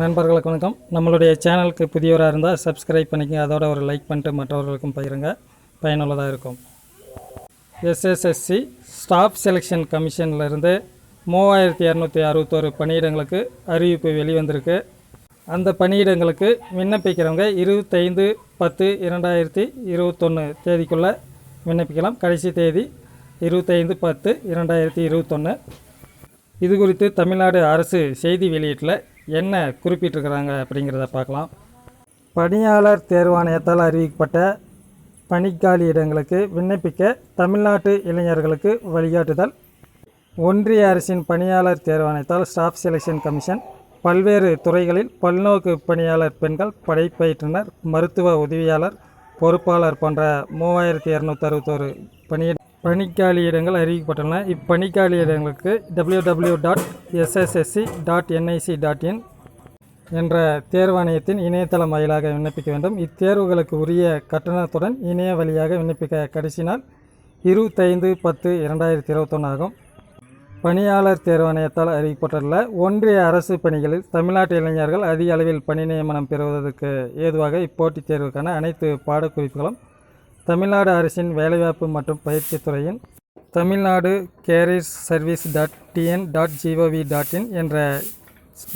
நண்பர்களுக்கு வணக்கம். நம்மளுடைய சேனலுக்கு புதியவராக இருந்தால் சப்ஸ்கிரைப் பண்ணிக்கங்க. அதோட ஒரு லைக் பண்ணிட்டு மற்றவர்களுக்கும் பகிருங்க. பயனுள்ளதாக இருக்கும். எஸ்எஸ்எஸ்சி ஸ்டாஃப் செலெக்ஷன் கமிஷன்லேருந்து மூவாயிரத்தி இரநூத்தி அறுபத்தோரு பணியிடங்களுக்கு அறிவிப்பு வெளிவந்திருக்கு. அந்த பணியிடங்களுக்கு விண்ணப்பிக்கிறவங்க இருபத்தைந்து பத்து இரண்டாயிரத்தி இருபத்தொன்று தேதிக்குள்ளே விண்ணப்பிக்கலாம். கடைசி தேதி இருபத்தைந்து பத்து இரண்டாயிரத்தி இருபத்தொன்று இது குறித்து தமிழ்நாடு அரசு செய்தி வெளியீட்டில் என்ன குறிப்பிட்டிருக்கிறாங்க அப்படிங்கிறத பார்க்கலாம். பணியாளர் தேர்வாணையத்தால் அறிவிக்கப்பட்ட பணிக்காலி இடங்களுக்கு விண்ணப்பிக்க தமிழ்நாட்டு இளைஞர்களுக்கு வழிகாட்டுதல். ஒன்றிய அரசின் பணியாளர் தேர்வாணையத்தால் ஸ்டாஃப் செலெக்ஷன் கமிஷன். பல்வேறு துறைகளில் பல்நோக்கு பணியாளர் பெண்கள் படைப்பயிற்றுனர் மருத்துவ உதவியாளர் பொறுப்பாளர் போன்ற மூவாயிரத்தி இரநூத்தி அறுபத்தோரு பணியிட பணிக்காலி இடங்கள் அறிவிக்கப்பட்டுள்ளன. இப்பணிக்காலி இடங்களுக்கு W W dot SSSC dot NIC dot in என்ற தேர்வாணையத்தின் இணையதளம் வாயிலாக விண்ணப்பிக்க வேண்டும். இத்தேர்வுகளுக்கு உரிய கட்டணத்துடன் இணைய வழியாக விண்ணப்பிக்க கடைசி நாள் இருபத்தைந்து பத்து இரண்டாயிரத்தி இருபத்தொன்று ஆகும். பணியாளர் தேர்வாணையத்தால் அறிவிக்கப்பட்டுள்ள ஒன்றிய அரசு பணிகளில் தமிழ்நாட்டு இளைஞர்கள் அதிக அளவில் பணி நியமனம் பெறுவதற்கு ஏதுவாக இப்போட்டித் தேர்வுக்கான அனைத்து பாடக்குறிப்புகளும் தமிழ்நாடு அரசின் வேலைவாய்ப்பு மற்றும் பயிற்சித் துறையின் Tamil Nadu career service dot TN dot GOV dot in என்ற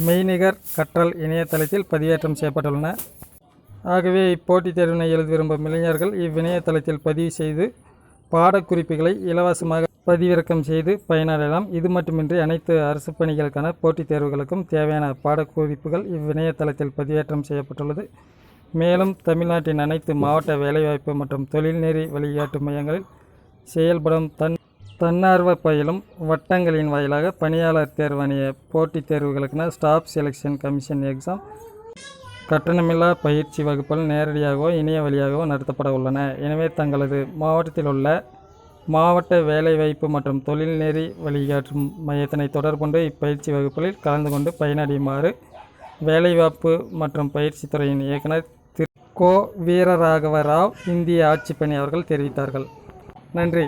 மெய்நிகர் கற்றல் இணையதளத்தில் பதிவேற்றம் செய்யப்பட்டுள்ளன. ஆகவே இப்போட்டித் தேர்வினை எழுத விரும்பும் இளைஞர்கள் இவ்விணையதளத்தில் பதிவு செய்து பாடக்குறிப்புகளை இலவசமாக பதிவிறக்கம் செய்து பயனடையலாம். இது மட்டுமின்றி அனைத்து அரசு பணிகளுக்கான போட்டித் தேர்வுகளுக்கும் தேவையான பாடக்குறிப்புகள் இவ்விணையதளத்தில் பதிவேற்றம் செய்யப்பட்டுள்ளது. மேலும் தமிழ்நாட்டின் அனைத்து மாவட்ட வேலைவாய்ப்பு மற்றும் தொழில்நெறி வழிகாட்டு மையங்களில் செயல்படும் தன் தன்னார்வ பயிலும் வட்டங்களின் வாயிலாக பணியாளர் தேர்வாணைய போட்டித் தேர்வுகளுக்கான ஸ்டாஃப் செலெக்ஷன் கமிஷன் எக்ஸாம் கட்டணமில்லா பயிற்சி வகுப்புகள் நேரடியாகவோ இணைய வழியாகவோ நடத்தப்பட உள்ளன. எனவே தங்களது மாவட்டத்தில் உள்ள மாவட்ட வேலைவாய்ப்பு மற்றும் தொழில்நெறி வழிகாட்டும் மையத்தினை தொடர்புண்டு இப்பயிற்சி வகுப்புகளில் கலந்து கொண்டு பயனடையுமாறு வேலைவாய்ப்பு மற்றும் பயிற்சித்துறையின் இயக்குனர் கோ வீரராகவ ராவ் இந்திய ஆட்சிப்பணி அவர்கள் தெரிவித்தார்கள். நன்றி.